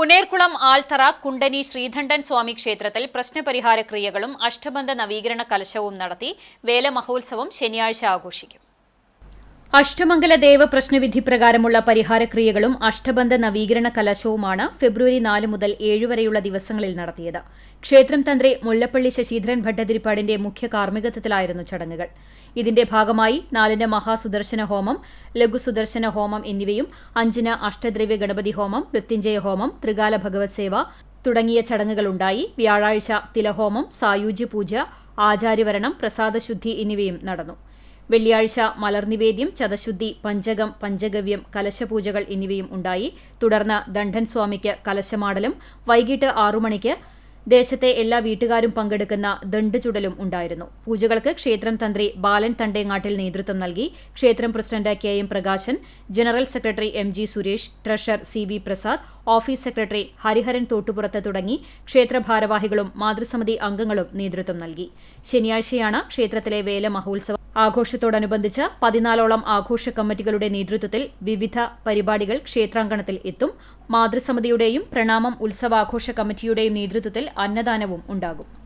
പുനേർകുളം ആൽത്തറ കുണ്ടനി ശ്രീധണ്ഠൻ സ്വാമി ക്ഷേത്രത്തിൽ പ്രശ്നപരിഹാര ക്രിയകളും അഷ്ടബന്ധ നവീകരണ കലശവും നടത്തി വേല മഹോത്സവം ശനിയാഴ്ച ആഘോഷിക്കും. അഷ്ടമംഗല ദേവ പ്രശ്നവിധി പ്രകാരമുള്ള പരിഹാരക്രിയകളും അഷ്ടബന്ധ നവീകരണ കലശവുമാണ് ഫെബ്രുവരി നാല് മുതൽ ഏഴ് വരെയുള്ള ദിവസങ്ങളിൽ നടത്തിയത്. ക്ഷേത്രം തന്ത്രി മുല്ലപ്പള്ളി ശശീധരൻ ഭട്ടതിരിപ്പാടിന്റെ മുഖ്യ കാർമ്മികത്വത്തിലായിരുന്നു ചടങ്ങുകൾ. ഇതിന്റെ ഭാഗമായി നാലിന് മഹാസുദർശന ഹോമം ലഘുസുദർശന ഹോമം എന്നിവയും അഞ്ചിന് അഷ്ടദ്രവ്യ ഗണപതി ഹോമം മൃത്യുഞ്ജയ ഹോമം ത്രികാല ഭഗവത് സേവ തുടങ്ങിയ ചടങ്ങുകളുണ്ടായി വ്യാഴാഴ്ച തിലഹോമം സായൂജ്യ പൂജ ആചാര്യവരണം പ്രസാദശുദ്ധി എന്നിവയും നടന്നു. വെള്ളിയാഴ്ച മലർനിവേദ്യം ചതശുദ്ധി പഞ്ചകം പഞ്ചഗവ്യം കലശപൂജകൾ എന്നിവയും ഉണ്ടായി. തുടർന്ന് ദണ്ഡൻ സ്വാമിക്ക് കലശമാടലും വൈകിട്ട് ആറു മണിക്ക് ദേശത്തെ എല്ലാ വീട്ടുകാരും പങ്കെടുക്കുന്ന ദണ്ട് ചുടലും ഉണ്ടായിരുന്നു. പൂജകൾക്ക് ക്ഷേത്രം തന്ത്രി ബാലൻ തണ്ടേങ്ങാട്ടിൽ നേതൃത്വം നൽകി. ക്ഷേത്രം president K M Prakashan general secretary M G Suresh treasurer C V Prasad office secretary Hariharan തോട്ടുപുറത്ത് തുടങ്ങി. ക്ഷേത്ര ഭാരവാഹികളും മാതൃസമിതി അംഗങ്ങളും നേതൃത്വം നൽകി. ശനിയാഴ്ചയാണ് ക്ഷേത്രത്തിലെ വേല മഹോത്സവം. ആഘോഷത്തോടനുബന്ധിച്ച് പതിനാലോളം ആഘോഷ കമ്മിറ്റികളുടെ നേതൃത്വത്തിൽ വിവിധ പരിപാടികൾ ക്ഷേത്രാങ്കണത്തിൽ എത്തും. മാതൃസമിതിയുടെയും പ്രണാമം ഉത്സവാഘോഷ കമ്മിറ്റിയുടെയും നേതൃത്വത്തിൽ അന്നദാനവും ഉണ്ടാകും